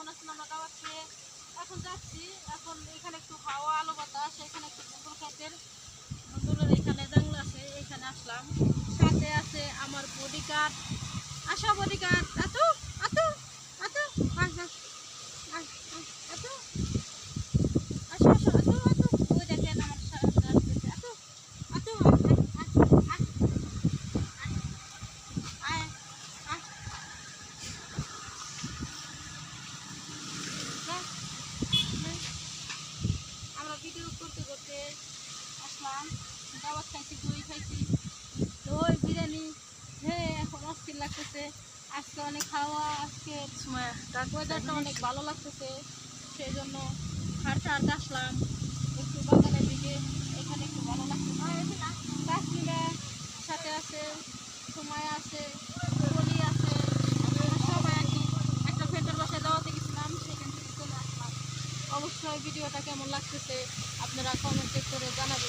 কেমন আছেন আমরা খাবার খেয়ে এখন যাচ্ছি। এখন এখানে একটু হাওয়া, আলো বাতাস, এখানে একটু বন্ধুর খাতের বন্ধুরের এখানে জাংলা আছে, এখানে আসলাম। সাথে আছে আমার বডিগার্ড আশা বডি দাওয়াত খাইছি, দই খাইছি, দই, বিরিয়ানি হে এখন লাগতেছে। আজকে অনেক হাওয়া আজকে ওয়েদারটা অনেক ভালো লাগতেছে সেই জন্য হাঁটতে হাঁটতে আসলাম, একটু বাগানের দিকে, এখানে একটু ভালো লাগতেছে। কাশ্মীরা সাথে আছে সময় আছে অবশ্যই ভিডিওটা কেমন লাগতেছে আপনারা কমেন্টে করে জানাবেন।